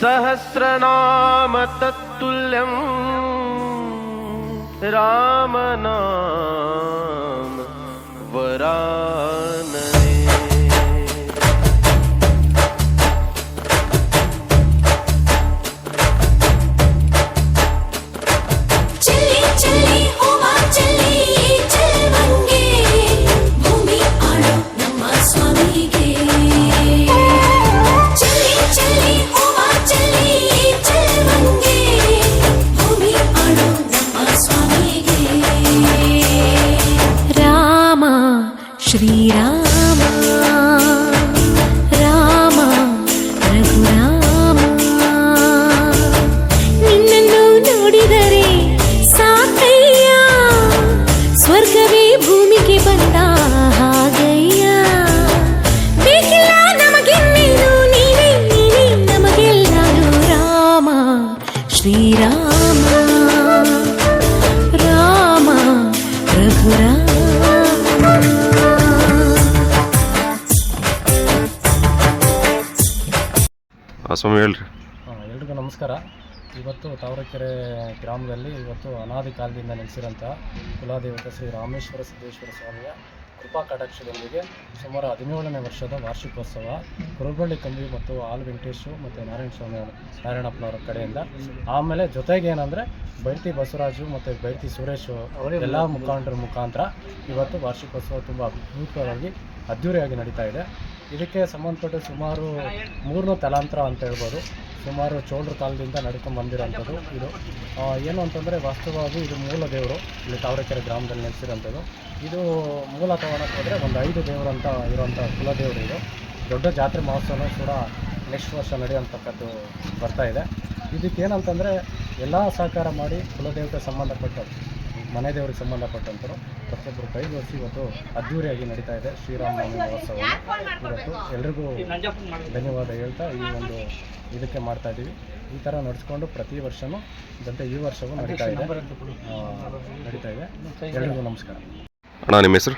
सहस्रनाम तत्तुल्यम् रामनाम वरान ಸ್ವಾಮಿ ಹೇಳ್ರಿ. ಎಲ್ರಿಗೂ ನಮಸ್ಕಾರ. ಇವತ್ತು ತಾವರಕೆರೆ ಗ್ರಾಮದಲ್ಲಿ ಇವತ್ತು ಅನಾದಿ ಕಾಲದಿಂದ ನೆಲೆಸಿರೋಂಥ ಕುಲಾದೇವತೆ ಶ್ರೀ ರಾಮೇಶ್ವರ ಸಿದ್ದೇಶ್ವರ ಸ್ವಾಮಿಯ ಕೃಪಾ ಕಟಾಕ್ಷದೊಂದಿಗೆ ಸುಮಾರು ಹದಿನೇಳನೇ ವರ್ಷದ ವಾರ್ಷಿಕೋತ್ಸವ ಕುರುಬಳ್ಳಿ ಕಂಬಿ ಮತ್ತು ಆಲ್ ವೆಂಕಟೇಶು ಮತ್ತು ನಾರಾಯಣ ಸ್ವಾಮಿ ನಾರಾಯಣಪ್ಪನವರ ಕಡೆಯಿಂದ. ಆಮೇಲೆ ಜೊತೆಗೆ ಏನಂದರೆ ಬೈತಿ ಬಸವರಾಜು ಮತ್ತು ಬೈತಿ ಸುರೇಶ್ ಎಲ್ಲ ಮುಖಂಡರ ಮುಖಾಂತರ ಇವತ್ತು ವಾರ್ಷಿಕೋತ್ಸವ ತುಂಬ ಅದ್ಭುತವಾಗಿ, ಅದ್ಧೂರಿಯಾಗಿ ನಡೀತಾ ಇದೆ. ಇದಕ್ಕೆ ಸಂಬಂಧಪಟ್ಟ ಸುಮಾರು ಮೂರನೇ ತಲಾಂತರ ಅಂತ ಹೇಳ್ಬೋದು. ಸುಮಾರು ಚೋಳರ ಕಾಲದಿಂದ ನಡ್ಕೊಂಡು ಬಂದಿರೋಂಥದ್ದು ಇದು. ಏನು ಅಂತಂದರೆ ವಾಸ್ತವವಾಗಿ ಇದು ಮೂಲ ದೇವರು, ಇಲ್ಲಿ ತಾವರೆಕೆರೆ ಗ್ರಾಮದಲ್ಲಿ ನೆಲೆಸಿರೋಂಥದ್ದು. ಇದು ಮೂಲ ತಗೊಳಕ್ಕೆ ಹೋದರೆ ಒಂದು ಐದು ದೇವರು ಅಂತ ಇರುವಂಥ ಕುಲದೇವರು ಇದು. ದೊಡ್ಡ ಜಾತ್ರೆ ಮಹೋತ್ಸವ ಕೂಡ ನೆಕ್ಸ್ಟ್ ವರ್ಷ ನಡೆಯುವಂಥಕ್ಕದ್ದು ಬರ್ತಾ ಇದೆ. ಇದಕ್ಕೆ ಏನಂತಂದರೆ ಎಲ್ಲ ಸಹಕಾರ ಮಾಡಿ ಕುಲದೇವತೆ ಸಂಬಂಧಪಟ್ಟ ಮನೆ ದೇವರಿಗೆ ಸಂಬಂಧಪಟ್ಟಂಥರು ಪ್ರತಿಯೊಬ್ಬರು ಕೈ ಜೋಡಿಸಿ ಇವತ್ತು ಅದ್ಧೂರಿಯಾಗಿ ನಡೀತಾ ಇದೆ. ಶ್ರೀರಾಮನವಮಿ ಮಹೋತ್ಸವ. ಇವತ್ತು ಎಲ್ರಿಗೂ ಧನ್ಯವಾದ ಹೇಳ್ತಾ ಈ ಒಂದು ಇದಕ್ಕೆ ಮಾಡ್ತಾ ಇದ್ದೀವಿ ಈ ಥರ ನಡೆಸ್ಕೊಂಡು ಪ್ರತಿ ವರ್ಷವೂ ಜೊತೆ ಈ ವರ್ಷವೂ ನಡೀತಾ ಇದೆ. ನಡೀತಾ ಇದೆ. ಎಲ್ರಿಗೂ ನಮಸ್ಕಾರ. ಅಣ್ಣ ನಿಮ್ಮ ಹೆಸರು?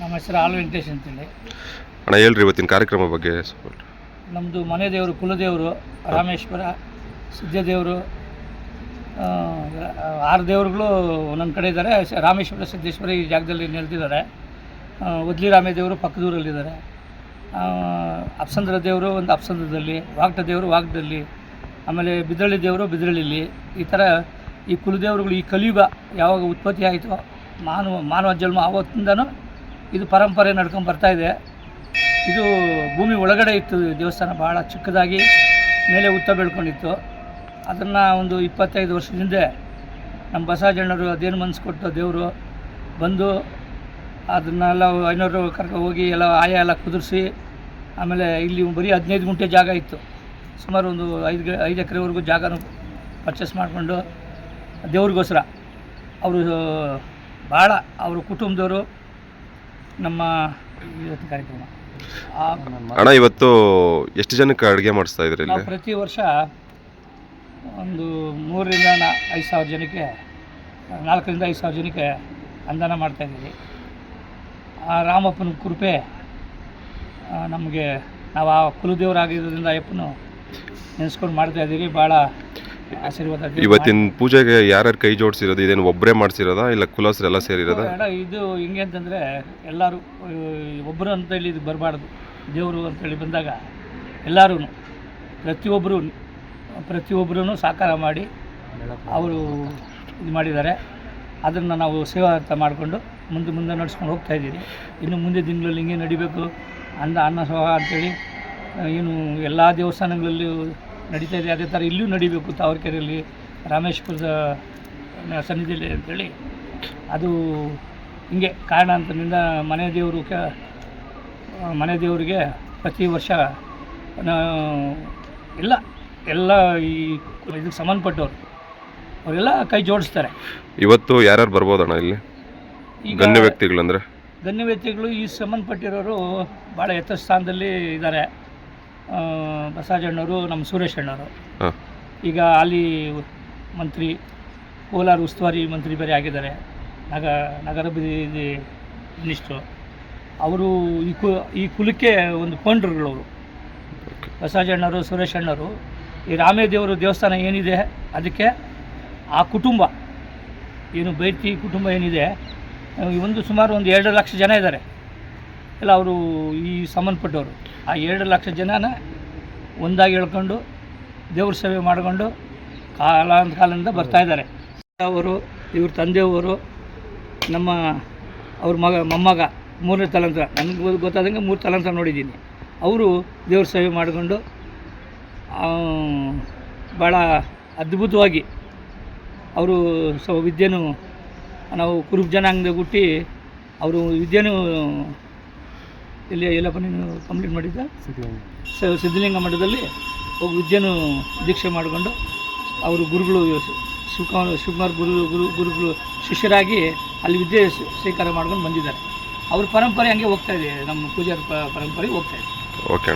ನಮ್ಮ ಹೆಸರು ಆಲ್ ವೆಂಕಟೇಶ್ ಅಂತೇಳಿ. ಅಣ್ಣ ಹೇಳ್ರಿ ಇವತ್ತಿನ ಕಾರ್ಯಕ್ರಮ ಬಗ್ಗೆ ನಮ್ಮದು ಮನೆ ದೇವರು ಕುಲದೇವರು ರಾಮೇಶ್ವರ ಸಿದ್ಧದೇವರು ಆರು ದೇವರುಗಳು ಒಂದೊಂದು ಕಡೆ ಇದ್ದಾರೆ. ರಾಮೇಶ್ವರ ಸಿದ್ದೇಶ್ವರ ಈ ಜಾಗದಲ್ಲಿ ನೆಲೆದಿದ್ದಾರೆ. ಉದ್ಲಿ ರಾಮೇ ದೇವರು ಪಕ್ಕದೂರಲ್ಲಿದ್ದಾರೆ. ಅಪ್ಸಂದ್ರ ದೇವರು ಒಂದು ಅಪ್ಸಂದ್ರದಲ್ಲಿ ವಾಗ್ಟ ದೇವರು ವಾಗ್ದಲ್ಲಿ, ಆಮೇಲೆ ಬಿದ್ರಳ್ಳಿ ದೇವರು ಬಿದ್ರಳ್ಳಿಲಿ. ಈ ಥರ ಈ ಕುಲದೇವರುಗಳು ಈ ಕಲಿಯುಗ ಯಾವಾಗ ಉತ್ಪತ್ತಿ ಆಯಿತು, ಮಾನವ ಮಾನವ ಜನ್ಮ ಆವತ್ತಿಂದನೂ ಇದು ಪರಂಪರೆ ನಡ್ಕೊಂಡು ಇದೆ. ಇದು ಭೂಮಿ ಒಳಗಡೆ ಇತ್ತು, ದೇವಸ್ಥಾನ ಭಾಳ ಚಿಕ್ಕದಾಗಿ, ಮೇಲೆ ಉತ್ತ ಬೆಳ್ಕೊಂಡಿತ್ತು. ಅದನ್ನು ಒಂದು ಇಪ್ಪತ್ತೈದು ವರ್ಷದ ಹಿಂದೆ ನಮ್ಮ ಬಸವಜಣ್ಣರು ಅದೇನು ಮನಸ್ಸು ಕೊಟ್ಟು ದೇವರು ಬಂದು ಅದನ್ನೆಲ್ಲ ಐನೂರು ಕರ್ಕೊ ಹೋಗಿ ಎಲ್ಲ ಆಯ ಎಲ್ಲ ಕುದುರಿಸಿ ಆಮೇಲೆ ಇಲ್ಲಿ ಬರೀ ಹದಿನೈದು ಗುಂಟೆ ಜಾಗ ಇತ್ತು. ಸುಮಾರು ಒಂದು ಐದು ಐದು ಎಕರೆವರೆಗೂ ಜಾಗನೂ ಪರ್ಚೇಸ್ ಮಾಡಿಕೊಂಡು ದೇವ್ರಿಗೋಸ್ಕರ. ಅವರು ಭಾಳ ಅವರು ಕುಟುಂಬದವರು ನಮ್ಮ ಇವತ್ತು ಕಾರ್ಯಕ್ರಮ. ಅಣ್ಣ ಇವತ್ತು ಎಷ್ಟು ಜನಕ್ಕೆ ಅಡುಗೆ ಮಾಡಿಸ್ತಾ ಇದ್ರಿ ಇಲ್ಲಿ? ಪ್ರತಿ ವರ್ಷ ಒಂದು ಮೂರರಿಂದ ಐದು ಸಾವಿರ ಜನಕ್ಕೆ ನಾಲ್ಕರಿಂದ ಐದು ಸಾವಿರ ಜನಕ್ಕೆ ಅನ್ನದಾನ ಮಾಡ್ತಾಯಿದ್ದೀವಿ ಆ ರಾಮಪ್ಪನ ಕೃಪೆ ನಮಗೆ ನಾವು ಆ ಕುಲದೇವರಾಗಿರೋದ್ರಿಂದ ಅಯ್ಯಪ್ಪನು ನೆನೆಸ್ಕೊಂಡು ಮಾಡ್ತಾಯಿದ್ದೀವಿ ಭಾಳ ಆಶೀರ್ವಾದ ಇವತ್ತಿನ ಪೂಜೆಗೆ ಯಾರ್ಯಾರು ಕೈ ಜೋಡಿಸಿರೋದು ಇದೇನು ಒಬ್ಬರೇ ಮಾಡಿಸಿರೋದಾ ಇಲ್ಲ ಕುಲಸರೆಲ್ಲ ಸೇರಿರೋದ? ಇದು ಹಿಂಗೆ ಅಂತಂದರೆ ಎಲ್ಲರೂ ಒಬ್ಬರು ಅಂತೇಳಿ ಇದು ಬರಬಾರ್ದು. ದೇವರು ಅಂತೇಳಿ ಬಂದಾಗ ಎಲ್ಲರೂ ಪ್ರತಿಯೊಬ್ಬರು ಪ್ರತಿಯೊಬ್ಬರೂ ಸಹಕಾರ ಮಾಡಿ ಅವರು ಇದು ಮಾಡಿದ್ದಾರೆ. ಅದನ್ನು ನಾವು ಸೇವಾರ್ಥ ಮಾಡಿಕೊಂಡು ಮುಂದೆ ಮುಂದೆ ನಡೆಸ್ಕೊಂಡು ಹೋಗ್ತಾ ಇದ್ದೀವಿ. ಇನ್ನು ಮುಂದೆ ದಿನಗಳಲ್ಲಿ ಹಿಂಗೆ ನಡಿಬೇಕು ಅನ್ನ ಅನ್ನ ಸಹ ಅಂತೇಳಿ ಆ, ಏನು ಎಲ್ಲ ದೇವಸ್ಥಾನಗಳಲ್ಲೂ ನಡೀತಾ ಇದೆ. ಅದೇ ಥರ ಇಲ್ಲೂ ನಡಿಬೇಕು ತಾವರೆಕೆರೆಯಲ್ಲಿ ರಾಮೇಶ್ವರದ ಸನ್ನಿಧಿಯಲ್ಲಿ ಅಂತೇಳಿ. ಅದು ಹಿಂಗೆ ಕಾರಣಾಂತರದಿಂದ ಮನೆ ದೇವರು ಕ ಮನೆ ದೇವರಿಗೆ ಪ್ರತಿ ವರ್ಷ ಎಲ್ಲ ಎಲ್ಲ ಈ ಇದಕ್ಕೆ ಸಂಬಂಧಪಟ್ಟವ್ರು ಅವರೆಲ್ಲ ಕೈ ಜೋಡಿಸ್ತಾರೆ. ಇವತ್ತು ಯಾರ್ಯಾರು ಬರ್ಬೋದಣ್ಣ ಇಲ್ಲಿ? ಈಗ ಗಣ್ಯ ವ್ಯಕ್ತಿಗಳಂದ್ರೆ ಗಣ್ಯ ವ್ಯಕ್ತಿಗಳು ಈ ಸಂಬಂಧಪಟ್ಟಿರೋರು ಭಾಳ ಎತ್ತರ ಸ್ಥಾನದಲ್ಲಿ ಇದ್ದಾರೆ ಬಸವರಾಜಣ್ಣವರು ನಮ್ಮ ಸುರೇಶ್ ಅಣ್ಣವರು. ಹಾಂ. ಈಗ ಅಲ್ಲಿ ಮಂತ್ರಿ ಕೋಲಾರ ಉಸ್ತುವಾರಿ ಮಂತ್ರಿ ಬೇರೆ ಆಗಿದ್ದಾರೆ. ನಗ ನಗರಾಭಿವೃದ್ಧಿ ಮಿನಿಸ್ಟ್ರು. ಅವರು ಈ ಕು ಈ ಕುಲಕ್ಕೆ ಒಂದು ಪೌಂಡ್ರುಗಳವರು. ಬಸವರಾಜಣ್ಣವರು ಸುರೇಶ್ ಅಣ್ಣವರು ಈ ರಾಮೇದೇವರು ದೇವಸ್ಥಾನ ಏನಿದೆ, ಅದಕ್ಕೆ ಆ ಕುಟುಂಬ, ಏನು ಬೈತಿ ಕುಟುಂಬ ಏನಿದೆ ಒಂದು ಸುಮಾರು ಒಂದು ಎರಡು ಲಕ್ಷ ಜನ ಇದ್ದಾರೆ. ಎಲ್ಲ ಅವರು ಈ ಸಂಬಂಧಪಟ್ಟವರು. ಆ ಎರಡು ಲಕ್ಷ ಜನನ ಒಂದಾಗಿ ಹೇಳ್ಕೊಂಡು, ದೇವ್ರ ಸೇವೆ ಮಾಡಿಕೊಂಡು ಬರ್ತಾ ಇದ್ದಾರೆ. ಅವರು, ಇವ್ರ ತಂದೆಯವರು, ನಮ್ಮ ಅವ್ರ ಮಗ, ಮೊಮ್ಮಗ, ಮೂರನೇ ತಲಾಂತರ. ನನಗೆ ಗೊತ್ತಾದಂಗೆ ಮೂರು ತಲಾಂತರ ನೋಡಿದ್ದೀನಿ. ಅವರು ದೇವ್ರ ಸೇವೆ ಮಾಡಿಕೊಂಡು ಭಾಳ ಅದ್ಭುತವಾಗಿ ಅವರು ಸೊ ವಿದ್ಯೆನೂ ನಾವು ಕುರುಬ ಜನಾಂಗದ ಹುಟ್ಟಿ ಅವರು ವಿದ್ಯೆನೂ ಇಲ್ಲಿ ಎಲ್ಲಪ್ಪ ನೀನು ಕಂಪ್ಲೀಟ್ ಮಾಡಿದ್ದ ಸಿದ್ಧಲಿಂಗ ಮಠದಲ್ಲಿ ಹೋಗಿ ವಿದ್ಯೆನೂ ದೀಕ್ಷೆ ಮಾಡಿಕೊಂಡು ಅವರು ಗುರುಗಳು ಶಿವಕುಮಾರ್ ಶಿವಕುಮಾರ್ ಗುರು ಗುರು, ಗುರುಗಳು ಶಿಷ್ಯರಾಗಿ ಅಲ್ಲಿ ವಿದ್ಯೆ ಸ್ವೀಕಾರ ಮಾಡ್ಕೊಂಡು ಬಂದಿದ್ದಾರೆ. ಅವ್ರ ಪರಂಪರೆ ಹಂಗೆ ಹೋಗ್ತಾ ಇದೆ. ನಮ್ಮ ಪೂಜಾರ ಪರಂಪರೆ ಹೋಗ್ತಾ ಇದೆ. ಓಕೆ